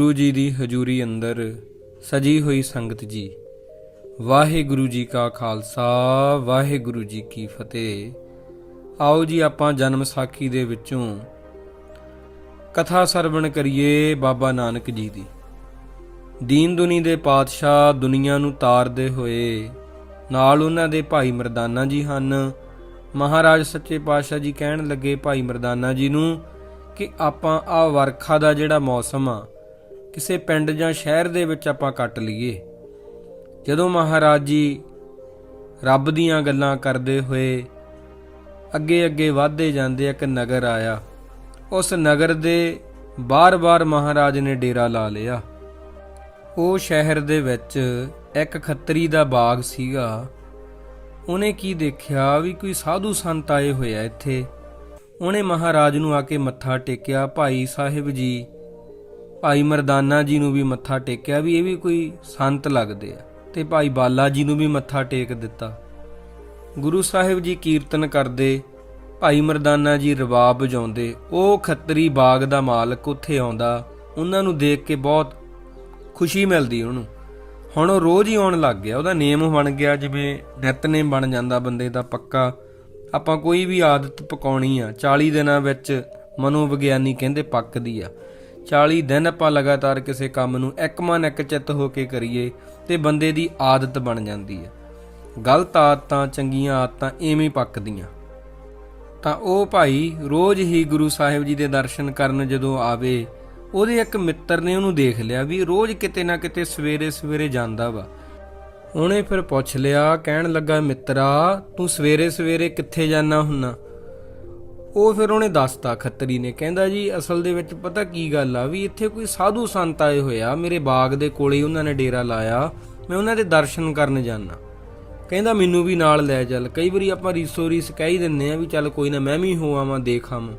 ਗੁਰੂ ਜੀ ਦੀ ਹਜ਼ੂਰੀ ਅੰਦਰ ਸਜੀ ਹੋਈ ਸੰਗਤ ਜੀ। ਵਾਹਿਗੁਰੂ ਜੀ ਕਾ ਖਾਲਸਾ, ਵਾਹਿਗੁਰੂ ਜੀ ਕੀ ਫਤਿਹ। ਆਓ ਜੀ ਆਪਾਂ ਜਨਮ ਸਾਖੀ ਦੇ ਵਿੱਚੋਂ ਕਥਾ ਸਰਵਣ ਕਰੀਏ ਬਾਬਾ ਨਾਨਕ ਜੀ ਦੀ। ਦੀਨ ਦੁਨੀ ਦੇ ਪਾਤਸ਼ਾਹ ਦੁਨੀਆ ਨੂੰ ਤਾਰਦੇ ਹੋਏ ਨਾਲ ਉਹਨਾਂ ਦੇ ਭਾਈ ਮਰਦਾਨਾ ਜੀ ਹਨ। ਮਹਾਰਾਜ ਸੱਚੇ ਪਾਤਸ਼ਾਹ ਜੀ ਕਹਿਣ ਲੱਗੇ ਭਾਈ ਮਰਦਾਨਾ ਜੀ ਨੂੰ ਕਿ ਆਪਾਂ ਆ ਵਰਖਾ ਦਾ ਜਿਹੜਾ ਮੌਸਮ ਆ ਕਿਸੇ ਪਿੰਡ ਜਾਂ ਸ਼ਹਿਰ ਦੇ ਵਿੱਚ ਆਪਾਂ ਕੱਟ ਲਈਏ। ਜਦੋਂ ਮਹਾਰਾਜ ਜੀ ਰੱਬ ਦੀਆਂ ਗੱਲਾਂ ਕਰਦੇ ਹੋਏ ਅੱਗੇ ਅੱਗੇ ਵਧਦੇ ਜਾਂਦੇ ਇੱਕ ਨਗਰ ਆਇਆ। ਉਸ ਨਗਰ ਦੇ ਬਾਰ-ਬਾਰ ਮਹਾਰਾਜ ਨੇ ਡੇਰਾ ਲਾ ਲਿਆ। ਉਹ ਸ਼ਹਿਰ ਦੇ ਵਿੱਚ ਇੱਕ ਖੱਤਰੀ ਦਾ ਬਾਗ ਸੀਗਾ। ਉਹਨੇ ਕੀ ਦੇਖਿਆ ਵੀ ਕੋਈ ਸਾਧੂ ਸੰਤ ਆਏ ਹੋਏ ਆ ਇੱਥੇ। ਉਹਨੇ ਮਹਾਰਾਜ ਨੂੰ ਆ ਕੇ ਮੱਥਾ ਟੇਕਿਆ, ਭਾਈ ਸਾਹਿਬ ਜੀ ਭਾਈ ਮਰਦਾਨਾ ਜੀ ਨੂੰ ਵੀ ਮੱਥਾ ਟੇਕਿਆ ਵੀ ਇਹ ਵੀ ਕੋਈ ਸੰਤ ਲੱਗਦੇ ਆ। ਤੇ ਭਾਈ ਬਾਲਾ ਜੀ ਨੂੰ ਵੀ ਮੱਥਾ ਟੇਕ ਦਿੱਤਾ। ਗੁਰੂ ਸਾਹਿਬ ਜੀ ਕੀਰਤਨ ਕਰਦੇ, ਭਾਈ ਮਰਦਾਨਾ ਜੀ ਰਬਾਬ ਵਜਾਉਂਦੇ, ਉਹ ਖੱਤਰੀ ਬਾਗ ਦਾ ਮਾਲਕ ਉੱਥੇ ਆਉਂਦਾ, ਉਹਨਾਂ ਨੂੰ ਦੇਖ ਕੇ ਬਹੁਤ ਖੁਸ਼ੀ ਮਿਲਦੀ ਉਹਨੂੰ। ਹੁਣ ਉਹ ਰੋਜ਼ ਹੀ ਆਉਣ ਲੱਗ ਗਿਆ, ਉਹਦਾ ਨੇਮ ਬਣ ਗਿਆ, ਜਿਵੇਂ ਨਿਤਨੇਮ ਬਣ ਜਾਂਦਾ ਬੰਦੇ ਦਾ ਪੱਕਾ। ਆਪਾਂ ਕੋਈ ਵੀ ਆਦਤ ਪਕਾਉਣੀ ਆ 40 ਦਿਨਾਂ ਵਿੱਚ ਮਨੋਵਿਗਿਆਨੀ ਕਹਿੰਦੇ ਪੱਕਦੀ ਆ। 40 ਦਿਨ ਆਪਾਂ ਲਗਾਤਾਰ ਕਿਸੇ ਕੰਮ ਨੂੰ ਇੱਕ ਮਨ ਇੱਕ ਚਿੱਤ ਹੋ ਕੇ ਕਰੀਏ, ਤੇ ਬੰਦੇ ਦੀ ਆਦਤ ਬਣ ਜਾਂਦੀ ਹੈ। ਗਲਤ ਆਦਤਾਂ, ਚੰਗੀਆਂ ਆਦਤਾਂ ਐਵੇਂ ਪੱਕਦੀਆਂ। ਤਾਂ ਉਹ ਭਾਈ ਰੋਜ਼ ਹੀ ਗੁਰੂ ਸਾਹਿਬ ਜੀ ਦੇ ਦਰਸ਼ਨ ਕਰਨ ਜਦੋਂ ਆਵੇ, ਉਹਦੇ ਇੱਕ ਮਿੱਤਰ ਨੇ ਉਹਨੂੰ ਦੇਖ ਲਿਆ ਵੀ ਰੋਜ਼ ਕਿਤੇ ਨਾ ਕਿਤੇ ਸਵੇਰੇ ਸਵੇਰੇ ਜਾਂਦਾ ਵਾ। ਉਹਨੇ ਫਿਰ ਪੁੱਛ ਲਿਆ, ਕਹਿਣ ਲੱਗਾ, ਮਿੱਤਰਾ, ਤੂੰ ਸਵੇਰੇ ਸਵੇਰੇ ਕਿੱਥੇ ਜਾਣਾ ਹੁੰਨਾ? ਉਹ ਫਿਰ ਉਹਨੇ ਦੱਸਤਾ ਖੱਤਰੀ ਨੇ, ਕਹਿੰਦਾ ਜੀ, ਅਸਲ ਦੇ ਵਿੱਚ ਪਤਾ ਕੀ ਗੱਲ ਆ ਵੀ ਇੱਥੇ ਕੋਈ ਸਾਧੂ ਸੰਤ ਆਏ ਹੋਏ ਆ, ਮੇਰੇ ਬਾਗ ਦੇ ਕੋਲੇ ਉਹਨਾਂ ਨੇ ਡੇਰਾ ਲਾਇਆ, ਮੈਂ ਉਹਨਾਂ ਦੇ ਦਰਸ਼ਨ ਕਰਨ ਜਾਣਾ ਕਹਿੰਦਾ ਮੈਨੂੰ ਵੀ ਨਾਲ ਲੈ ਚੱਲ, ਕਈ ਵਾਰੀ ਆਪਾਂ ਰੀਸੋ ਰੀਸ ਕਹਿ ਹੀ ਦਿੰਨੇ ਆ ਵੀ ਚੱਲ ਕੋਈ ਨਾ ਮੈਂ ਵੀ ਹੋ ਆਵਾਂ, ਦੇਖ ਆਵਾਂ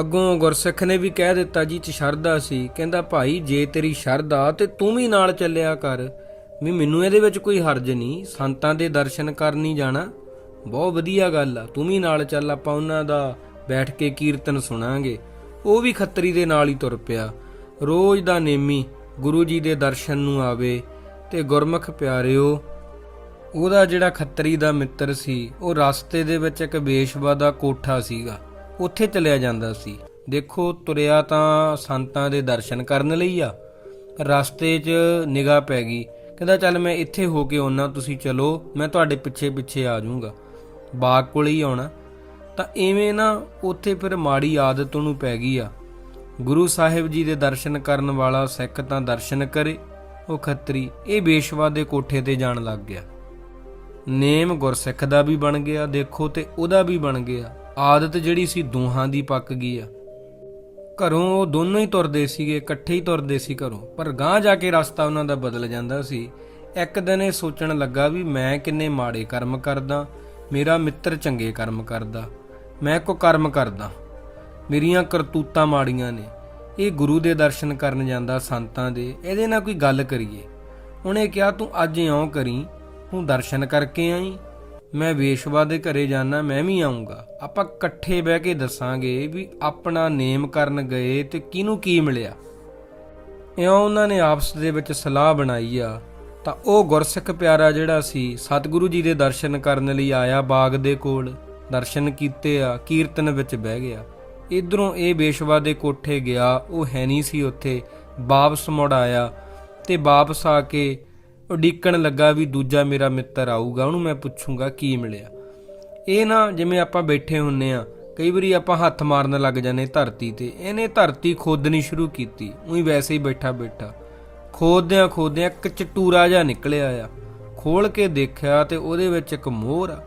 ਅੱਗੋਂ ਗੁਰਸਿੱਖ ਨੇ ਵੀ ਕਹਿ ਦਿੱਤਾ, ਜੀ, ਚ ਸ਼ਰਧਾ ਸੀ। ਕਹਿੰਦਾ, ਭਾਈ, ਜੇ ਤੇਰੀ ਸ਼ਰਧਾ ਤੇ ਤੂੰ ਵੀ ਨਾਲ ਚੱਲਿਆ ਕਰ। ਵੀ ਮੈਨੂੰ ਇਹਦੇ ਵਿੱਚ ਕੋਈ ਹਰਜ ਨਹੀਂ, ਸੰਤਾਂ ਦੇ ਦਰਸ਼ਨ ਕਰਨ ਹੀ ਜਾਣਾ। ਬਹੁਤ ਵਧੀਆ ਗੱਲ ਆ, ਤੂੰ ਵੀ ਨਾਲ ਚੱਲ, ਆਪਾਂ ਉਹਨਾਂ ਦਾ ਬੈਠ ਕੇ ਕੀਰਤਨ ਸੁਣਾਂਗੇ। ਉਹ ਵੀ ਖੱਤਰੀ ਦੇ ਨਾਲ ਹੀ ਤੁਰ ਪਿਆ। ਰੋਜ਼ ਦਾ ਨੇਮੀ ਗੁਰੂ ਜੀ ਦੇ ਦਰਸ਼ਨ ਨੂੰ ਆਵੇ ਤੇ ਗੁਰਮੁਖ ਪਿਆਰਿਓ, ਉਹਦਾ ਜਿਹੜਾ ਖੱਤਰੀ ਦਾ ਮਿੱਤਰ ਸੀ, ਉਹ ਰਸਤੇ ਦੇ ਵਿੱਚ ਇੱਕ ਬੇਸ਼ਵਾ ਦਾ ਕੋਠਾ ਸੀਗਾ, ਉੱਥੇ ਚਲਿਆ ਜਾਂਦਾ ਸੀ। ਦੇਖੋ, ਤੁਰਿਆ ਤਾਂ ਸੰਤਾਂ ਦੇ ਦਰਸ਼ਨ ਕਰਨ ਲਈ ਆ, ਰਸਤੇ 'ਚ ਨਿਗਾਹ ਪੈ ਗਈ। ਕਹਿੰਦਾ, ਚੱਲ ਮੈਂ ਇੱਥੇ ਹੋ ਕੇ ਆਉਣਾ ਤੁਸੀਂ ਚਲੋ, ਮੈਂ ਤੁਹਾਡੇ ਪਿੱਛੇ ਪਿੱਛੇ ਆ ਜਾਊਂਗਾ। ਬਾਗ ਕੋਲ ਹੀ ਆਉਣਾ, ਤਾਂ ਐਵੇਂ ਨਾ ਉੱਥੇ ਫਿਰ ਮਾੜੀ ਆਦਤ ਉਹਨੂੰ ਪੈ ਗਈ ਆ। ਗੁਰੂ ਸਾਹਿਬ ਜੀ ਦੇ ਦਰਸ਼ਨ ਕਰਨ ਵਾਲਾ ਸਿੱਖ ਤਾਂ ਦਰਸ਼ਨ ਕਰੇ, ਉਹ ਖੱਤਰੀ, ਇਹ ਬੇਸ਼ਵਾ ਦੇ ਕੋਠੇ ਤੇ ਜਾਣ ਲੱਗ ਗਿਆ। ਨੇਮ ਗੁਰਸਿੱਖ ਦਾ ਵੀ ਬਣ ਗਿਆ, ਦੇਖੋ ਤੇ ਉਹਦਾ ਵੀ ਬਣ ਗਿਆ। ਆਦਤ ਜਿਹੜੀ ਸੀ ਦੋਹਾਂ ਦੀ ਪੱਕ ਗਈ ਆ। ਘਰੋਂ ਉਹ ਦੋਨੋਂ ਹੀ ਤੁਰਦੇ ਸੀਗੇ, ਇਕੱਠੇ ਹੀ ਤੁਰਦੇ ਸੀ ਘਰੋਂ, ਪਰ ਗਾਂਹ ਜਾ ਕੇ ਰਸਤਾ ਉਹਨਾਂ ਦਾ ਬਦਲ ਜਾਂਦਾ ਸੀ। ਇੱਕ ਦਿਨ ਇਹ ਸੋਚਣ ਲੱਗਾ ਵੀ ਮੈਂ ਕਿੰਨੇ ਮਾੜੇ ਕਰਮ ਕਰਦਾ ਮੇਰਾ ਮਿੱਤਰ ਚੰਗੇ ਕਰਮ ਕਰਦਾ, ਮੈਂ ਕੋ ਕਰਮ ਕਰਦਾ। ਮੇਰੀਆਂ ਕਰਤੂਤਾਂ ਮਾੜੀਆਂ ਨੇ। ਇਹ ਗੁਰੂ ਦੇ ਦਰਸ਼ਨ ਕਰਨ ਜਾਂਦਾ ਸੰਤਾਂ ਦੇ, ਇਹਦੇ ਨਾਲ ਕੋਈ ਗੱਲ ਕਰੀਏ। ਉਹਨੇ ਕਿਹਾ, ਤੂੰ ਅੱਜ ਇਉਂ ਕਰੀ, ਤੂੰ ਦਰਸ਼ਨ ਕਰਕੇ ਆਈ। ਮੈਂ ਵੇਸ਼ਵਾ ਦੇ ਘਰੇ ਜਾਣਾ ਮੈਂ ਵੀ ਆਉਂਗਾ ਆਪਾਂ ਇਕੱਠੇ ਬਹਿ ਕੇ ਦੱਸਾਂਗੇ ਵੀ ਆਪਣਾ ਨੇਮ ਕਰਨ ਗਏ ਤੇ ਕਿਹਨੂੰ ਕੀ ਮਿਲਿਆ? ਇਉਂ ਉਹਨਾਂ ਨੇ ਆਪਸ ਦੇ ਵਿੱਚ ਸਲਾਹ ਬਣਾਈ ਆ। ਤਾਂ ਉਹ ਗੁਰਸਿੱਖ ਪਿਆਰਾ ਜਿਹੜਾ ਸੀ, ਸਤਿਗੁਰੂ ਜੀ ਦੇ ਦਰਸ਼ਨ ਕਰਨ ਲਈ ਆਇਆ ਬਾਗ ਦੇ ਕੋਲ, ਦਰਸ਼ਨ ਕੀਤੇ ਆ, ਕੀਰਤਨ ਵਿੱਚ ਬਹਿ ਗਿਆ। ਇਧਰੋਂ ਇਹ ਬੇਸ਼ਵਾ ਦੇ ਕੋਠੇ ਗਿਆ, ਉਹ ਹੈ ਨਹੀਂ ਸੀ ਉੱਥੇ, ਵਾਪਸ ਮੁੜ ਆਇਆ ਤੇ ਵਾਪਸ ਆ ਕੇ ਉਡੀਕਣ ਲੱਗਾ ਵੀ ਦੂਜਾ ਮੇਰਾ ਮਿੱਤਰ ਆਊਗਾ, ਉਹਨੂੰ ਮੈਂ ਪੁੱਛੂੰਗਾ ਕੀ ਮਿਲਿਆ। ਇਹ ਨਾ ਜਿਵੇਂ ਆਪਾਂ ਬੈਠੇ ਹੁੰਨੇ ਆ, ਕਈ ਵਾਰੀ ਆਪਾਂ ਹੱਥ ਮਾਰਨ ਲੱਗ ਜਾਂਦੇ ਧਰਤੀ ਤੇ, ਇਹਨੇ ਧਰਤੀ ਖੋਦਣੀ ਸ਼ੁਰੂ ਕੀਤੀ, ਉਹੀ ਵੈਸੇ ਹੀ ਬੈਠਾ ਬੈਠਾ ਖੋਦਿਆਂ ਖੋਦਿਆਂ ਇੱਕ ਚਟੂਰਾ ਜਿਹਾ ਨਿਕਲਿਆ ਆ। ਖੋਲ ਕੇ ਦੇਖਿਆ ਤੇ ਉਹਦੇ ਵਿੱਚ ਇੱਕ ਮੋਹਰ ਆ।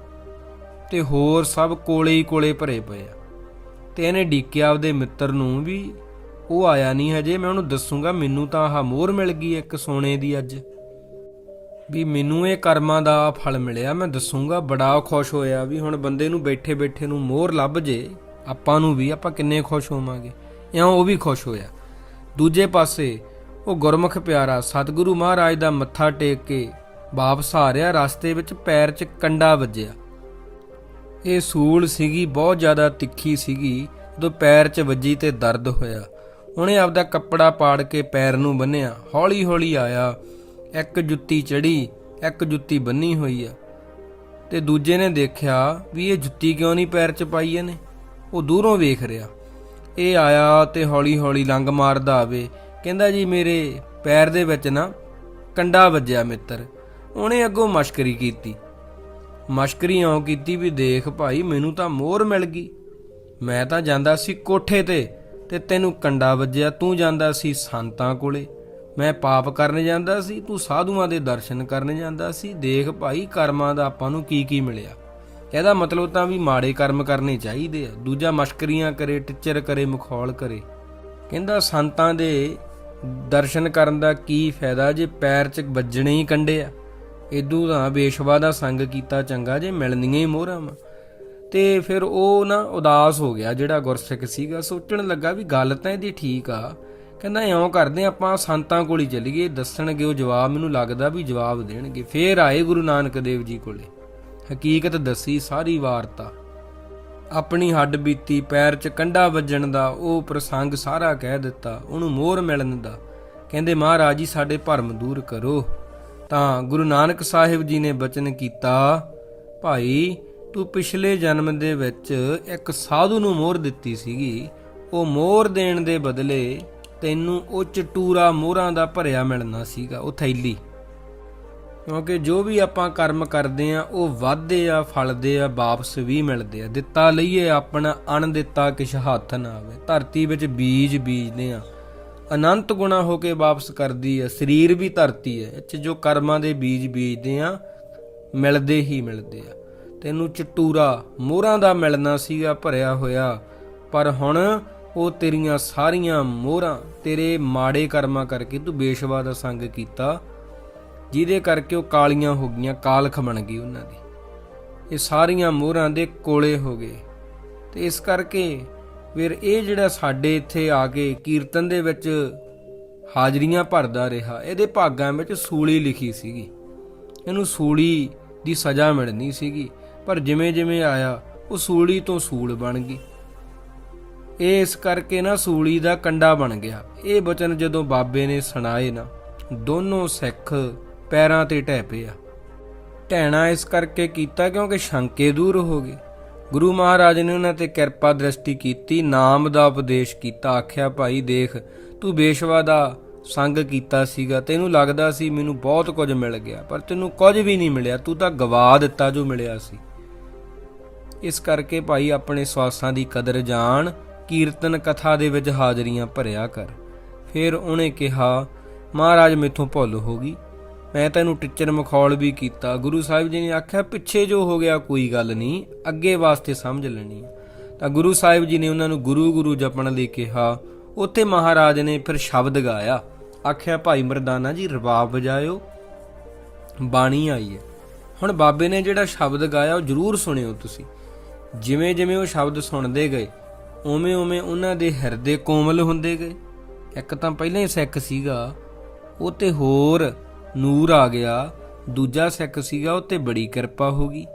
ਤੇ ਹੋਰ ਸਭ ਕੋਲੇ ਹੀ ਕੋਲੇ ਭਰੇ ਪਏ ਆ। ਤੇ ਇਹਨੇ ਡੀਕਿਆ ਆਪਦੇ ਮਿੱਤਰ ਨੂੰ ਵੀ, ਉਹ ਆਇਆ ਨਹੀਂ ਹਜੇ, ਮੈਂ ਉਹਨੂੰ ਦੱਸੂਗਾ, ਮੈਨੂੰ ਤਾਂ ਆਹ ਮੋਹਰ ਮਿਲ ਗਈ ਇੱਕ ਸੋਨੇ ਦੀ ਅੱਜ। ਵੀ ਮੈਨੂੰ ਇਹ ਕਰਮਾਂ ਦਾ ਫਲ ਮਿਲਿਆ, ਮੈਂ ਦੱਸੂਗਾ, ਬੜਾ ਖੁਸ਼ ਹੋਇਆ ਵੀ ਹੁਣ ਬੰਦੇ ਨੂੰ ਬੈਠੇ ਬੈਠੇ ਨੂੰ ਮੋਹਰ ਲੱਭ ਜੇ, ਆਪਾਂ ਨੂੰ ਵੀ, ਆਪਾਂ ਕਿੰਨੇ ਖੁਸ਼ ਹੋਵਾਂਗੇ। ਇਉਂ ਉਹ ਵੀ ਖੁਸ਼ ਹੋਇਆ। ਦੂਜੇ ਪਾਸੇ ਉਹ ਗੁਰਮੁਖ ਪਿਆਰਾ ਸਤਿਗੁਰੂ ਮਹਾਰਾਜ ਦਾ ਮੱਥਾ ਟੇਕ ਕੇ ਵਾਪਸ ਆ ਰਿਹਾ ਰਸਤੇ ਵਿੱਚ ਪੈਰ 'ਚ ਕੰਡਾ ਵੱਜਿਆ। ਇਹ ਸੂਲ ਸੀਗੀ, ਬਹੁਤ ਜ਼ਿਆਦਾ ਤਿੱਖੀ ਸੀਗੀ, ਜਦੋਂ ਪੈਰ 'ਚ ਵੱਜੀ ਤੇ ਦਰਦ ਹੋਇਆ। ਉਹਨੇ ਆਪਦਾ ਕੱਪੜਾ ਪਾੜ ਕੇ ਪੈਰ ਨੂੰ ਬੰਨਿਆ। ਹੌਲੀ ਹੌਲੀ ਆਇਆ, ਇੱਕ ਜੁੱਤੀ ਚੜੀ ਇੱਕ ਜੁੱਤੀ ਬੰਨੀ ਹੋਈ ਆ। ਤੇ ਦੂਜੇ ਨੇ ਦੇਖਿਆ ਵੀ ਇਹ ਜੁੱਤੀ ਕਿਉਂ ਨਹੀਂ ਪੈਰ 'ਚ ਪਾਈ ਇਹਨੇ? ਉਹ ਦੂਰੋਂ ਵੇਖ ਰਿਹਾ। ਇਹ ਆਇਆ ਤੇ ਹੌਲੀ ਹੌਲੀ ਲੰਗ ਮਾਰਦਾ ਆਵੇ। ਕਹਿੰਦਾ ਜੀ ਮੇਰੇ ਪੈਰ ਦੇ ਵਿੱਚ ਨਾ ਕੰਡਾ ਵੱਜਿਆ ਮਿੱਤਰ। ਉਹਨੇ ਅੱਗੋਂ ਮਸ਼ਕਰੀ ਕੀਤੀ। ਮਸ਼ਕਰੀ ਇਉਂ ਕੀਤੀ ਵੀ ਦੇਖ ਭਾਈ, ਮੈਨੂੰ ਤਾਂ ਮੋਹਰ ਮਿਲ ਗਈ। ਮੈਂ ਤਾਂ ਜਾਂਦਾ ਸੀ ਕੋਠੇ ਤੇ ਤੇ ਤੈਨੂੰ ਕੰਡਾ ਵੱਜਿਆ, ਤੂੰ ਜਾਂਦਾ ਸੀ ਸੰਤਾਂ ਕੋਲੇ। ਮੈਂ ਪਾਪ ਕਰਨ ਜਾਂਦਾ ਸੀ, ਤੂੰ ਸਾਧੂਆਂ ਦੇ ਦਰਸ਼ਨ ਕਰਨ ਜਾਂਦਾ ਸੀ। ਦੇਖ ਭਾਈ, ਕਰਮਾਂ ਦਾ ਆਪਾਂ ਨੂੰ ਕੀ ਕੀ ਮਿਲਿਆ। ਇਹਦਾ ਮਤਲਬ ਤਾਂ ਵੀ ਮਾੜੇ ਕਰਮ ਕਰਨੇ ਚਾਹੀਦੇ ਆ। ਦੂਜਾ ਮਸ਼ਕਰੀਆਂ ਕਰੇ, ਟਿੱਚਰ ਕਰੇ, ਮਖੌਲ ਕਰੇ। ਕਹਿੰਦਾ ਸੰਤਾਂ ਦੇ ਦਰਸ਼ਨ ਕਰਨ ਦਾ ਕੀ ਫਾਇਦਾ ਜੇ ਪੈਰ 'ਚ ਵੱਜਣੇ ਹੀ ਕੰਡੇ ਆ? ਇਦੂ ਤਾਂ ਬੇਸ਼ਵਾ ਦਾ ਸੰਗ ਕੀਤਾ ਚੰਗਾ ਜੇ ਮਿਲਣੀਆਂ ਹੀ ਮੋਹਰਾਂ ਵਾ। ਤੇ ਫਿਰ ਉਹ ਨਾ ਉਦਾਸ ਹੋ ਗਿਆ ਜਿਹੜਾ ਗੁਰਸਿੱਖ ਸੀਗਾ। ਸੋਚਣ ਲੱਗਾ ਵੀ ਗੱਲ ਤਾਂ ਇਹਦੀ ਠੀਕ ਆ। ਕਹਿੰਦਾ ਇਉਂ ਕਰਦੇ ਹਾਂ, ਆਪਾਂ ਸੰਤਾਂ ਕੋਲ ਹੀ ਚੱਲੀਏ। ਦੱਸਣਗੇ ਉਹ ਜਵਾਬ ਮੈਨੂੰ ਲੱਗਦਾ ਵੀ ਜਵਾਬ ਦੇਣਗੇ। ਫੇਰ ਆਏ ਗੁਰੂ ਨਾਨਕ ਦੇਵ ਜੀ ਕੋਲੇ। ਹਕੀਕਤ ਦੱਸੀ ਸਾਰੀ ਵਾਰਤਾ। ਆਪਣੀ ਹੱਡ ਬੀਤੀ ਪੈਰ 'ਚ ਕੰਡਾ ਵੱਜਣ ਦਾ ਉਹ ਪ੍ਰਸੰਗ ਸਾਰਾ ਕਹਿ ਦਿੱਤਾ, ਉਹਨੂੰ ਮੋਹਰ ਮਿਲਣ ਦਾ। ਕਹਿੰਦੇ, ਮਹਾਰਾਜ ਜੀ, ਸਾਡੇ ਭਰਮ ਦੂਰ ਕਰੋ। ਤਾਂ ਗੁਰੂ ਨਾਨਕ ਸਾਹਿਬ ਜੀ ਨੇ ਬਚਨ ਕੀਤਾ, ਭਾਈ, ਤੂੰ ਪਿਛਲੇ ਜਨਮ ਦੇ ਵਿੱਚ ਇੱਕ ਸਾਧੂ ਨੂੰ ਮੋਹਰ ਦਿੱਤੀ ਸੀਗੀ। ਉਹ ਮੋਹਰ ਦੇਣ ਦੇ ਬਦਲੇ ਤੈਨੂੰ ਉਹ ਚਟੂਰਾ ਮੋਹਰਾਂ ਦਾ ਭਰਿਆ ਮਿਲਣਾ ਸੀਗਾ, ਉਹ ਥੈਲੀ। ਕਿਉਂਕਿ ਜੋ ਵੀ ਆਪਾਂ ਕਰਮ ਕਰਦੇ ਆ, ਉਹ ਵਾਧੇ ਆ, ਫਲਦੇ ਆ, ਵਾਪਸ ਵੀ ਮਿਲਦੇ ਆ। ਦਿੱਤਾ ਲਈਏ ਆਪਣਾ ਅਣ ਦਿੱਤਾ ਕਿਛ ਹੱਥ ਨਾ ਆਵੇ। ਧਰਤੀ ਵਿੱਚ ਬੀਜ ਬੀਜਦੇ ਆ। ਅਨੰਤ ਗੁਣਾ ਹੋ ਕੇ ਵਾਪਸ ਕਰਦੀ ਆ। ਸਰੀਰ ਵੀ ਧਰਤੀ ਹੈ ਇਹ 'ਚ ਜੋ ਕਰਮਾਂ ਦੇ ਬੀਜ ਬੀਜਦੇ ਆ, ਮਿਲਦੇ ਹੀ ਮਿਲਦੇ ਆ। ਤੈਨੂੰ ਚਟੂਰਾ, ਮੋਹਰਾਂ ਦਾ ਮਿਲਣਾ ਸੀਗਾ, ਭਰਿਆ ਹੋਇਆ। ਪਰ ਹੁਣ ਉਹ ਤੇਰੀਆਂ ਸਾਰੀਆਂ ਮੋਹਰਾਂ, ਤੇਰੇ ਮਾੜੇ ਕਰਮਾਂ ਕਰਕੇ ਤੂੰ ਬੇਸ਼ਵਾ ਦਾ ਸੰਗ ਕੀਤਾ। ਜਿਹਦੇ ਕਰਕੇ ਉਹ ਕਾਲੀਆਂ ਹੋ ਗਈਆਂ, ਕਾਲਖ ਬਣ ਗਈ ਉਹਨਾਂ ਦੀ। ਇਹ ਸਾਰੀਆਂ ਮੋਹਰਾਂ ਦੇ ਕੋਲੇ ਹੋ ਗਏ। ਤੇ ਇਸ ਕਰਕੇ ਫਿਰ ਇਹ ਜਿਹੜਾ ਸਾਡੇ ਇੱਥੇ ਆ ਕੇ ਕੀਰਤਨ ਦੇ ਵਿੱਚ ਹਾਜ਼ਰੀਆਂ ਭਰਦਾ ਰਿਹਾ, ਇਹਦੇ ਭਾਗਾਂ ਵਿੱਚ ਸੂਲੀ ਲਿਖੀ ਸੀਗੀ। ਇਹਨੂੰ ਸੂਲੀ ਦੀ ਸਜ਼ਾ ਮਿਲਣੀ ਸੀਗੀ, ਪਰ ਜਿਵੇਂ ਜਿਵੇਂ ਆਇਆ, ਉਹ ਸੂਲੀ ਤੋਂ ਸੂਲ ਬਣ ਗਈ। ਇਹ ਇਸ ਕਰਕੇ ਨਾ ਸੂਲੀ ਦਾ ਕੰਡਾ ਬਣ ਗਿਆ। ਇਹ ਬਚਨ ਜਦੋਂ ਬਾਬੇ ਨੇ ਸੁਣਾਏ ਨਾ, ਦੋਨੋਂ ਸਿੱਖ ਪੈਰਾਂ ਤੇ ਢਹਿ ਪਿਆ। ਢਹਿਣਾ ਇਸ ਕਰਕੇ ਕੀਤਾ ਕਿਉਂਕਿ ਸ਼ੰਕੇ ਦੂਰ ਹੋ ਗਏ। ਗੁਰੂ ਮਹਾਰਾਜ ਨੇ ਉਹਨਾਂ ਤੇ ਕਿਰਪਾ ਦ੍ਰਿਸ਼ਟੀ ਕੀਤੀ, ਨਾਮ ਦਾ ਉਪਦੇਸ਼ ਕੀਤਾ, ਆਖਿਆ, ਭਾਈ ਦੇਖ, ਤੂੰ ਬੇਸ਼ਵਾ ਦਾ ਸੰਗ ਕੀਤਾ ਸੀਗਾ। ਤੈਨੂੰ ਲੱਗਦਾ ਸੀ ਮੈਨੂੰ ਬਹੁਤ ਕੁਝ ਮਿਲ ਗਿਆ, ਪਰ ਤੈਨੂੰ ਕੁਝ ਵੀ ਨਹੀਂ ਮਿਲਿਆ। ਤੂੰ ਤਾਂ ਗਵਾ ਦਿੱਤਾ ਜੋ ਮਿਲਿਆ ਸੀ। ਇਸ ਕਰਕੇ ਭਾਈ ਆਪਣੇ ਸਵਾਸਾਂ ਦੀ ਕਦਰ ਜਾਣ, ਕੀਰਤਨ ਕਥਾ ਦੇ ਵਿੱਚ ਹਾਜ਼ਰੀਆਂ ਭਰਿਆ ਕਰ। ਫਿਰ ਉਹਨੇ ਕਿਹਾ, ਮਹਾਰਾਜ ਮੇਥੋਂ ਭੁੱਲ ਹੋ ਗਈ। ਮੈਂ ਤੈਨੂੰ ਟਿੱਚਰ ਮਖੌਲ ਵੀ ਕੀਤਾ। ਗੁਰੂ ਸਾਹਿਬ ਜੀ ਨੇ ਆਖਿਆ, ਪਿੱਛੇ ਜੋ ਹੋ ਗਿਆ ਕੋਈ ਗੱਲ ਨਹੀਂ, ਅੱਗੇ ਵਾਸਤੇ ਸਮਝ ਲੈਣੀ ਤਾਂ ਗੁਰੂ ਸਾਹਿਬ ਜੀ ਨੇ ਉਹਨਾਂ ਨੂੰ ਗੁਰੂ ਗੁਰੂ ਜਪਣ ਲਈ ਕਿਹਾ। ਉੱਥੇ ਮਹਾਰਾਜ ਨੇ ਫਿਰ ਸ਼ਬਦ ਗਾਇਆ। ਆਖਿਆ, ਭਾਈ ਮਰਦਾਨਾ ਜੀ, ਰਬਾਬ ਵਜਾਇਓ, ਬਾਣੀ ਆਈ ਹੈ। ਹੁਣ ਬਾਬੇ ਨੇ ਜਿਹੜਾ ਸ਼ਬਦ ਗਾਇਆ, ਉਹ ਜਰੂਰ ਸੁਣਿਓ ਤੁਸੀਂ। ਜਿਵੇਂ ਜਿਵੇਂ ਉਹ ਸ਼ਬਦ ਸੁਣਦੇ ਗਏ, ਉਵੇਂ ਉਵੇਂ ਉਹਨਾਂ ਦੇ ਹਿਰਦੇ ਕੋਮਲ ਹੁੰਦੇ ਗਏ। ਇੱਕ ਤਾਂ ਪਹਿਲਾਂ ਹੀ ਸਿੱਖ ਸੀਗਾ, ਉਹ ਤੇ ਹੋਰ ਨੂਰ ਆ ਗਿਆ, ਦੂਜਾ ਸਿੱਖ ਸੀਗਾ, ਉਹ ਤੇ ਬੜੀ ਕਿਰਪਾ ਹੋ ਗਈ।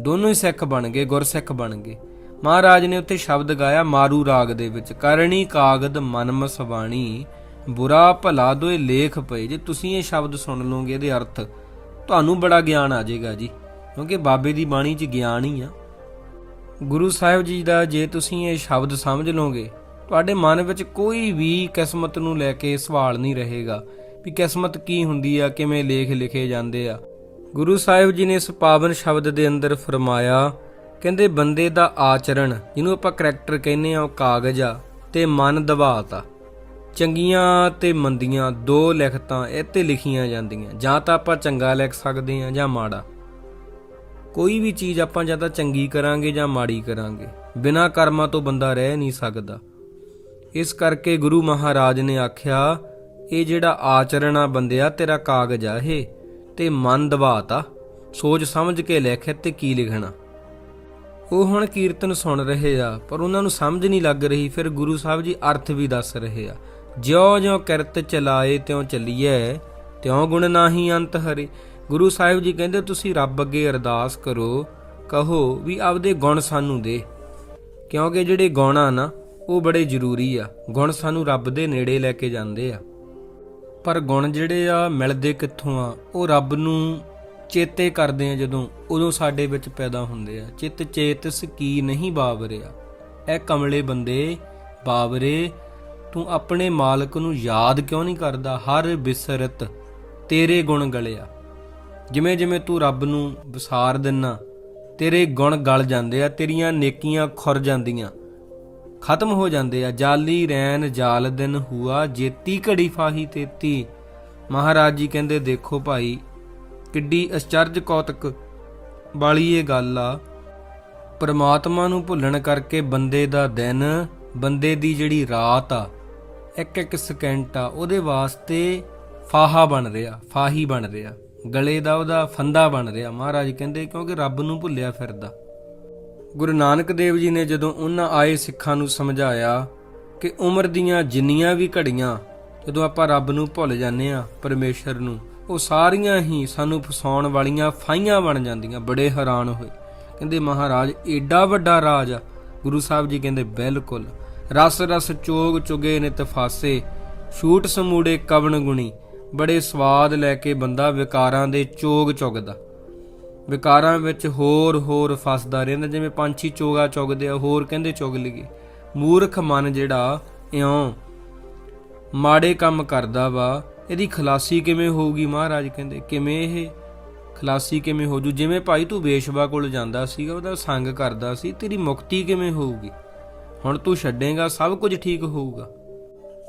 ਦੋਨੋਂ ਹੀ ਸਿੱਖ ਬਣ ਗਏ, ਗੁਰਸਿੱਖ ਬਣ ਗਏ। ਮਹਾਰਾਜ ਨੇ ਉੱਥੇ ਸ਼ਬਦ ਗਾਇਆ ਮਾਰੂ ਰਾਗ ਦੇ ਵਿੱਚ ਕਰਣੀ ਕਾਗਦ ਮਨ ਮਸਵਾਣੀ, ਬੁਰਾ ਭਲਾ ਦੋਏ ਲੇਖ ਪਏ। ਜੇ ਤੁਸੀਂ ਇਹ ਸ਼ਬਦ ਸੁਣ ਲਓਗੇ, ਇਹਦੇ ਅਰਥ ਤੁਹਾਨੂੰ ਬੜਾ ਗਿਆਨ ਆ ਜਾਏਗਾ ਜੀ, ਕਿਉਂਕਿ ਬਾਬੇ ਦੀ ਬਾਣੀ 'ਚ ਗਿਆਨ ਹੀ ਆ। ਗੁਰੂ ਸਾਹਿਬ ਜੀ ਦਾ ਜੇ ਤੁਸੀਂ ਇਹ ਸ਼ਬਦ ਸਮਝ ਲਓਗੇ, ਤੁਹਾਡੇ ਮਨ ਵਿੱਚ ਕੋਈ ਵੀ ਕਿਸਮਤ ਨੂੰ ਲੈ ਕੇ ਸਵਾਲ ਨਹੀਂ ਰਹੇਗਾ। ਵੀ ਕਿਸਮਤ ਕੀ ਹੁੰਦੀ ਆ, ਕਿਵੇਂ ਲੇਖ ਲਿਖੇ ਜਾਂਦੇ ਆ। ਗੁਰੂ ਸਾਹਿਬ ਜੀ ਨੇ ਇਸ ਪਾਵਨ ਸ਼ਬਦ ਦੇ ਅੰਦਰ ਫਰਮਾਇਆ, ਕਹਿੰਦੇ ਬੰਦੇ ਦਾ ਆਚਰਣ, ਜਿਹਨੂੰ ਆਪਾਂ ਕਰੈਕਟਰ ਕਹਿੰਦੇ ਆ, ਉਹ ਕਾਗਜ਼ ਆ ਤੇ ਮਨ ਦਬਾਤ ਆ। ਚੰਗੀਆਂ ਤੇ ਮੰਦੀਆਂ ਦੋ ਲਿਖਤਾਂ ਇਹ ਤੇ ਲਿਖੀਆਂ ਜਾਂਦੀਆਂ। ਜਾਂ ਤਾਂ ਆਪਾਂ ਚੰਗਾ ਲਿਖ ਸਕਦੇ ਆ ਜਾਂ ਮਾੜਾ। ਕੋਈ ਵੀ ਚੀਜ਼ ਆਪਾਂ ਜਾਂ ਤਾਂ ਚੰਗੀ ਕਰਾਂਗੇ ਜਾਂ ਮਾੜੀ ਕਰਾਂਗੇ। ਬਿਨਾਂ ਕਰਮਾਂ ਤੋਂ ਬੰਦਾ ਰਹਿ ਨਹੀਂ ਸਕਦਾ। ਇਸ ਕਰਕੇ ਗੁਰੂ ਮਹਾਰਾਜ ਨੇ ਆਖਿਆ ਇਹ ਜਿਹੜਾ ਆਚਰਣ ਆ ਬੰਦਿਆ ਤੇਰਾ ਕਾਗਜ਼ ਆ ਇਹ, ਤੇ ਮਨ ਦਬਾਤਾ ਸੋਚ ਸਮਝ ਕੇ ਲਿਖ ਤੇ ਕੀ ਲਿਖਣਾ। ਉਹ ਹੁਣ ਕੀਰਤਨ ਸੁਣ ਰਹੇ ਆ, ਪਰ ਉਹਨਾਂ ਨੂੰ ਸਮਝ ਨਹੀਂ ਲੱਗ ਰਹੀ, ਫਿਰ ਗੁਰੂ ਸਾਹਿਬ ਜੀ ਅਰਥ ਵੀ ਦੱਸ ਰਹੇ ਆ। ਜਿਉ-ਜਿਉ ਕਿਰਤ ਚਲਾਏ, ਤਿਉ ਚੱਲੀਐ, ਤਿਉ ਗੁਣ ਨਾਹੀ ਅੰਤ ਹਰੇ। ਗੁਰੂ ਸਾਹਿਬ ਜੀ ਕਹਿੰਦੇ, ਤੁਸੀਂ ਰੱਬ ਅੱਗੇ ਅਰਦਾਸ ਕਰੋ, ਕਹੋ ਵੀ ਆਪਦੇ ਗੁਣ ਸਾਨੂੰ ਦੇ। ਕਿਉਂਕਿ ਜਿਹੜੇ ਗੁਣ ਆ ਨਾ, ਉਹ ਬੜੇ ਜ਼ਰੂਰੀ ਆ। ਗੁਣ ਸਾਨੂੰ ਰੱਬ ਦੇ ਨੇੜੇ ਲੈ ਕੇ ਜਾਂਦੇ ਆ। ਪਰ ਗੁਣ ਜਿਹੜੇ ਆ, ਮਿਲਦੇ ਕਿੱਥੋਂ ਆ? ਉਹ ਰੱਬ ਨੂੰ ਚੇਤੇ ਕਰਦੇ ਆ ਜਦੋਂ ਉਦੋਂ ਸਾਡੇ ਵਿੱਚ ਪੈਦਾ ਹੁੰਦੇ ਆ। ਚਿੱਤ ਚੇਤਸ ਕੀ ਨਹੀਂ ਬਾਵਰਿਆ। ਇਹ ਕਮਲੇ ਬੰਦੇ ਬਾਵਰੇ, ਤੂੰ ਆਪਣੇ ਮਾਲਕ ਨੂੰ ਯਾਦ ਕਿਉਂ ਨਹੀਂ ਕਰਦਾ? ਹਰ ਬਿਸਰਤ ਤੇਰੇ ਗੁਣ ਗਲਿਆ। ਜਿਵੇਂ ਜਿਵੇਂ ਤੂੰ ਰੱਬ ਨੂੰ ਵਿਸਾਰ ਦਿੰਨਾ, ਤੇਰੇ ਗੁਣ ਗਲ ਜਾਂਦੇ ਆ, ਤੇਰੀਆਂ ਨੇਕੀਆਂ ਖੁਰ ਜਾਂਦੀਆਂ। ਖਤਮ ਹੋ ਜਾਂਦੇ ਆ। ਜਾਲੀ ਰੈਨ ਜਾਲ ਦਿਨ ਹੁਆ, ਜੇਤੀ ਘੜੀ ਫਾਹੀ ਤੇਤੀ। ਮਹਾਰਾਜ ਜੀ ਕਹਿੰਦੇ, ਦੇਖੋ ਭਾਈ, ਕਿੱਡੀ ਅਚਰਜ ਕੌਤਕ ਵਾਲੀ ਇਹ ਗੱਲ ਆ। ਪਰਮਾਤਮਾ ਨੂੰ ਭੁੱਲਣ ਕਰਕੇ ਬੰਦੇ ਦਾ ਦਿਨ, ਬੰਦੇ ਦੀ ਜਿਹੜੀ ਰਾਤ ਆ, ਇੱਕ ਇੱਕ ਸਕਿੰਟ ਆ, ਉਹਦੇ ਵਾਸਤੇ ਫਾਹਾ ਬਣ ਰਿਹਾ, ਫਾਹੀ ਬਣ ਰਿਹਾ। ਗਲੇ ਦਾ ਉਹਦਾ ਫੰਦਾ ਬਣ ਰਿਹਾ। ਮਹਾਰਾਜ ਕਹਿੰਦੇ, ਕਿਉਂਕਿ ਰੱਬ ਨੂੰ ਭੁੱਲਿਆ ਫਿਰਦਾ। ਗੁਰੂ ਨਾਨਕ ਦੇਵ ਜੀ ਨੇ ਜਦੋਂ ਉਹਨਾਂ ਆਏ ਸਿੱਖਾਂ ਨੂੰ ਸਮਝਾਇਆ ਕਿ ਉਮਰ ਦੀਆਂ ਜਿੰਨੀਆਂ ਵੀ ਘੜੀਆਂ, ਜਦੋਂ ਆਪਾਂ ਰੱਬ ਨੂੰ ਭੁੱਲ ਜਾਂਦੇ ਆ ਪਰਮੇਸ਼ਰ ਨੂੰ, ਉਹ ਸਾਰੀਆਂ ਹੀ ਸਾਨੂੰ ਫਸਾਉਣ ਵਾਲੀਆਂ ਫਾਈਆਂ ਬਣ ਜਾਂਦੀਆਂ, ਬੜੇ ਹੈਰਾਨ ਹੋਏ। ਕਹਿੰਦੇ ਮਹਾਰਾਜ, ਏਡਾ ਵੱਡਾ ਰਾਜ ਆ। ਗੁਰੂ ਸਾਹਿਬ ਜੀ ਕਹਿੰਦੇ, ਬਿਲਕੁਲ। ਰਸ ਰਸ ਚੋਗ ਚੁਗੇ ਨੇ ਤਫਾਸੇ ਛੂਟ ਸਮੂੜੇ ਕਵਣ ਗੁਣੀ। ਬੜੇ ਸਵਾਦ ਲੈ ਕੇ ਬੰਦਾ ਵਿਕਾਰਾਂ ਦੇ ਚੋਗ ਚੁਗਦਾ। ਵਿਕਾਰਾਂ ਵਿੱਚ ਹੋਰ ਹੋਰ ਫਸਦਾ ਰਹਿੰਦਾ ਜਿਵੇਂ ਪੰਛੀ ਚੋਗਾ ਚੁਗਦੇ ਆ, ਹੋਰ ਕਹਿੰਦੇ ਚੁਗ ਲਈਏ। ਮੂਰਖ ਮਨ ਜਿਹੜਾ, ਇਉਂ ਮਾੜੇ ਕੰਮ ਕਰਦਾ ਵਾ, ਇਹਦੀ ਖਲਾਸੀ ਕਿਵੇਂ ਹੋਊਗੀ ਮਹਾਰਾਜ ਕਹਿੰਦੇ? ਕਿਵੇਂ ਇਹ ਖਲਾਸੀ ਕਿਵੇਂ ਹੋ ਜੂ? ਜਿਵੇਂ ਭਾਈ ਤੂੰ ਬੇਸ਼ਵਾ ਕੋਲ ਜਾਂਦਾ ਸੀਗਾ, ਉਹਦਾ ਸੰਗ ਕਰਦਾ ਸੀ, ਤੇਰੀ ਮੁਕਤੀ ਕਿਵੇਂ ਹੋਊਗੀ? ਹੁਣ ਤੂੰ ਛੱਡੇਗਾ, ਸਭ ਕੁਝ ਠੀਕ ਹੋਊਗਾ।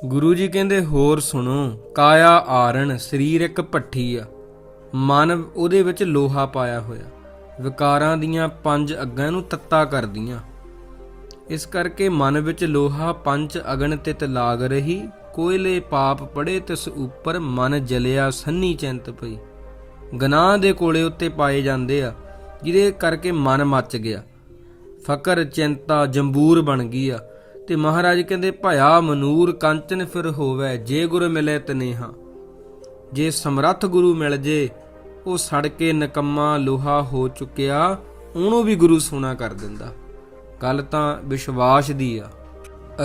ਗੁਰੂ ਜੀ ਕਹਿੰਦੇ, ਹੋਰ ਸੁਣੋ, ਕਾਇਆ ਆਰਣ, ਸਰੀਰ ਇੱਕ ਭੱਠੀ ਆ। ਮਨ ਉਹਦੇ ਵਿੱਚ ਲੋਹਾ ਪਾਇਆ ਹੋਇਆ। ਵਿਕਾਰਾਂ ਦੀਆਂ ਪੰਜ ਅੱਗਾਂ ਨੂੰ ਤੱਤਾ ਕਰਦੀਆਂ। ਇਸ ਕਰਕੇ ਮਨ ਵਿੱਚ ਲੋਹਾ ਪੰਜ ਅਗਨ ਤਿਤ ਲਾਗ ਰਹੀ। ਕੋਇਲੇ ਪਾਪ ਪੜੇ ਤਿਸ ਉੱਪਰ ਮਨ ਜਲਿਆ ਸੰਨੀ ਚਿੰਤ ਪਈ। ਗਨਾਹ ਦੇ ਕੋਲੇ ਉੱਤੇ ਪਾਏ ਜਾਂਦੇ ਆ, ਜਿਹਦੇ ਕਰਕੇ ਮਨ ਮੱਚ ਗਿਆ। ਫਕਰ, ਚਿੰਤਾ, ਜੰਬੂਰ ਬਣ ਗਈ ਆ। ਤੇ ਮਹਾਰਾਜ ਕਹਿੰਦੇ, ਭਇਆ ਮਨੂਰ ਕੰਚਨ ਫਿਰ ਹੋਵੇ, ਜੇ ਗੁਰ ਮਿਲੇ ਤਨੇਹਾ। ਜੇ ਸਮਰੱਥ ਗੁਰੂ ਮਿਲ ਜੇ ਉਹ ਸੜ ਕੇ ਨਕੰਮਾ ਲੋਹਾ ਹੋ ਚੁੱਕਿਆ, ਉਹਨੂੰ ਵੀ ਗੁਰੂ ਸੋਨਾ ਕਰ ਦਿੰਦਾ। ਗੱਲ ਤਾਂ ਵਿਸ਼ਵਾਸ ਦੀ ਆ।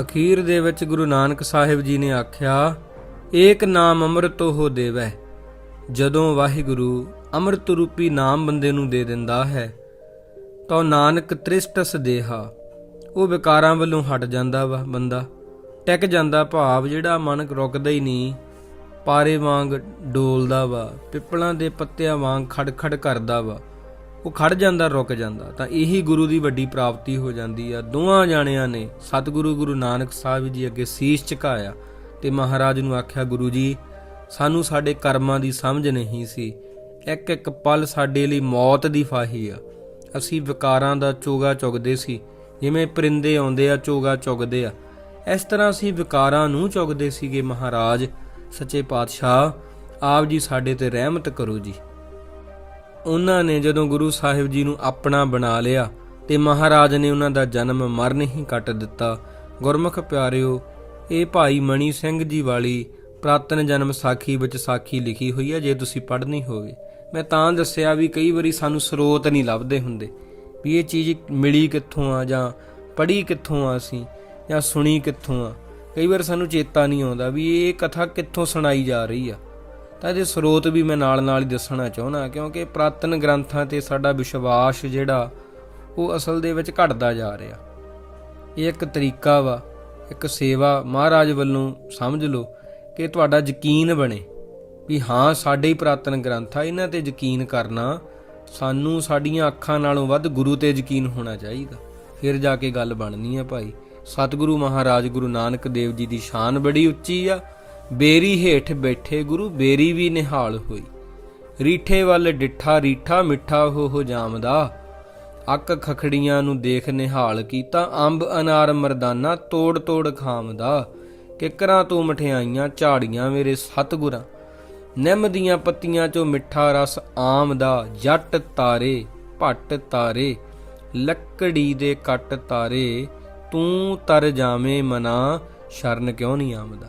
ਅਖੀਰ ਦੇ ਵਿੱਚ ਗੁਰੂ ਨਾਨਕ ਸਾਹਿਬ ਜੀ ਨੇ ਆਖਿਆ, ਏਕ ਨਾਮ ਅੰਮ੍ਰਿਤ ਹੋ ਦੇਵੈ, ਜਦੋਂ ਵਾਹਿਗੁਰੂ ਅੰਮ੍ਰਿਤ ਰੂਪੀ ਨਾਮ ਬੰਦੇ ਨੂੰ ਦੇ ਦਿੰਦਾ ਹੈ, ਤਾਂ ਨਾਨਕ ਤ੍ਰਿਸ਼ਟਸ ਦੇਹਾ, ਉਹ ਵਿਕਾਰਾਂ ਵੱਲੋਂ ਹਟ ਜਾਂਦਾ ਵਾ ਬੰਦਾ। ਟਿਕ ਜਾਂਦਾ ਭਾਵ ਜਿਹੜਾ ਮਨ ਰੁਕਦਾ ਹੀ ਨਹੀਂ। ਪਾਰੇ ਵਾਂਗ ਡੋਲਦਾ ਵਾ, ਪਿੱਪਲਾਂ ਦੇ ਪੱਤਿਆਂ ਵਾਂਗ ਖੜਖੜ ਕਰਦਾ ਵਾ। ਉਹ ਖੜ ਜਾਂਦਾ, ਰੁਕ ਜਾਂਦਾ। ਤਾਂ ਇਹੀ ਗੁਰੂ ਦੀ ਵੱਡੀ ਪ੍ਰਾਪਤੀ ਹੋ ਜਾਂਦੀ ਆ। ਦੋਹਾਂ ਜਾਣਿਆਂ ਨੇ ਸਤਿਗੁਰੂ ਗੁਰੂ ਨਾਨਕ ਸਾਹਿਬ ਜੀ ਅੱਗੇ ਸੀਸ ਝੁਕਾਇਆ ਤੇ ਮਹਾਰਾਜ ਨੂੰ ਆਖਿਆ, ਗੁਰੂ ਜੀ, ਸਾਨੂੰ ਸਾਡੇ ਕਰਮਾਂ ਦੀ ਸਮਝ ਨਹੀਂ ਸੀ। ਇੱਕ ਇੱਕ ਪਲ ਸਾਡੇ ਲਈ ਮੌਤ ਦੀ ਫਾਹੀ ਆ। ਅਸੀਂ ਵਿਕਾਰਾਂ ਦਾ ਚੋਗਾ ਚੁਗਦੇ ਸੀ, ਜਿਵੇਂ ਪਰਿੰਦੇ ਆਉਂਦੇ ਆ, ਚੋਗਾ ਚੁਗਦੇ ਆ। ਇਸ ਤਰ੍ਹਾਂ ਅਸੀਂ ਵਿਕਾਰਾਂ ਨੂੰ ਚੁਗਦੇ ਸੀਗੇ ਮਹਾਰਾਜ। ਸੱਚੇ ਪਾਤਸ਼ਾਹ, ਆਪ ਜੀ ਸਾਡੇ ਤੇ ਰਹਿਮਤ ਕਰੋ ਜੀ। ਉਹਨਾਂ ਨੇ ਜਦੋਂ ਗੁਰੂ ਸਾਹਿਬ ਜੀ ਨੂੰ ਆਪਣਾ ਬਣਾ ਲਿਆ ਤੇ ਮਹਾਰਾਜ ਨੇ ਉਹਨਾਂ ਦਾ ਜਨਮ ਮਰਨ ਹੀ ਕੱਟ ਦਿੱਤਾ, ਗੁਰਮੁਖ ਪਿਆਰਿਓ, ਇਹ ਭਾਈ ਮਣੀ ਸਿੰਘ ਜੀ ਵਾਲੀ ਪ੍ਰਾਤਨ ਜਨਮ ਸਾਖੀ ਵਿੱਚ ਸਾਖੀ ਲਿਖੀ ਹੋਈ ਹੈ, ਜੇ ਤੁਸੀਂ ਪੜ੍ਹਨੀ ਹੋਵੇ। ਮੈਂ ਤਾਂ ਦੱਸਿਆ ਵੀ ਕਈ ਵਾਰੀ ਸਾਨੂੰ ਸਰੋਤ ਨਹੀਂ ਲੱਭਦੇ ਹੁੰਦੇ ਵੀ ਇਹ ਚੀਜ਼ ਮਿਲੀ ਕਿੱਥੋਂ ਆ ਜਾਂ ਪੜ੍ਹੀ ਕਿੱਥੋਂ ਆ ਅਸੀਂ ਜਾਂ ਸੁਣੀ ਕਿੱਥੋਂ ਆ। ਕਈ ਵਾਰ ਸਾਨੂੰ ਚੇਤਾ ਨਹੀਂ ਆਉਂਦਾ ਵੀ ਇਹ ਕਥਾ ਕਿੱਥੋਂ ਸੁਣਾਈ ਜਾ ਰਹੀ ਆ। ਤਾਂ ਇਹਦੇ ਸਰੋਤ ਵੀ ਮੈਂ ਨਾਲ ਨਾਲ ਹੀ ਦੱਸਣਾ ਚਾਹੁੰਦਾ, ਕਿਉਂਕਿ ਪ੍ਰਾਤਨ ਗ੍ਰੰਥਾਂ ਤੇ ਸਾਡਾ ਵਿਸ਼ਵਾਸ ਜਿਹੜਾ, ਉਹ ਅਸਲ ਦੇ ਵਿੱਚ ਘਟਦਾ ਜਾ ਰਿਹਾ। ਇਹ ਇੱਕ ਤਰੀਕਾ ਵਾ, ਇੱਕ ਸੇਵਾ, ਮਹਾਰਾਜ ਵੱਲੋਂ ਸਮਝ ਲਓ ਕਿ ਤੁਹਾਡਾ ਯਕੀਨ ਬਣੇ ਵੀ ਹਾਂ, ਸਾਡੇ ਹੀ ਪ੍ਰਾਤਨ ਗ੍ਰੰਥ ਆ, ਇਹਨਾਂ ਤੇ ਯਕੀਨ ਕਰਨਾ, ਸਾਨੂੰ ਸਾਡੀਆਂ ਅੱਖਾਂ ਨਾਲੋਂ ਵੱਧ ਗੁਰੂ ਤੇ ਯਕੀਨ ਹੋਣਾ ਚਾਹੀਦਾ। ਫਿਰ ਜਾ ਕੇ ਗੱਲ ਬਣਨੀ ਆ ਭਾਈ। ਸਤਿਗੁਰੂ ਮਹਾਰਾਜ ਗੁਰੂ ਨਾਨਕ ਦੇਵ ਜੀ ਦੀ ਸ਼ਾਨ ਬੜੀ ਉੱਚੀ ਆ। ਬੇਰੀ ਹੇਠ ਬੈਠੇ ਗੁਰੂ, ਬੇਰੀ ਵੀ ਨਿਹਾਲ ਹੋਈ। ਰੀਠੇ ਵੱਲ ਡਿੱਠਾ ਰੀਠਾ ਮਿੱਠਾ ਹੋ ਹੋ ਜਾਮਦਾ। ਅੱਕ ਖਖੜੀਆਂ ਨੂੰ ਦੇਖ ਨਿਹਾਲ ਕੀਤਾ, ਅੰਬ ਅਨਾਰ ਮਰਦਾਨਾ ਤੋੜ ਤੋੜ ਖਾਮਦਾ। ਕਿਕਰਾਂ ਤੋਂ ਮਠਿਆਈਆਂ, ਝਾੜੀਆਂ ਮੇਰੇ ਸਤਿਗੁਰਾਂ। ਨਿੰਮ ਦੀਆਂ ਪੱਤੀਆਂ ਚੋਂ ਮਿੱਠਾ ਰਸ ਆਮ ਦਾ ਜੱਟ ਤਾਰੇ, ਭੱਟ ਤਾਰੇ, ਲੱਕੜੀ ਦੇ ਕੱਟ ਤਾਰੇ। ਤੂੰ ਤਰ ਜਾਵੇਂ ਮਨਾ ਸ਼ਰਨ ਕਿਉਂ ਨਹੀਂ ਆਮਦਾ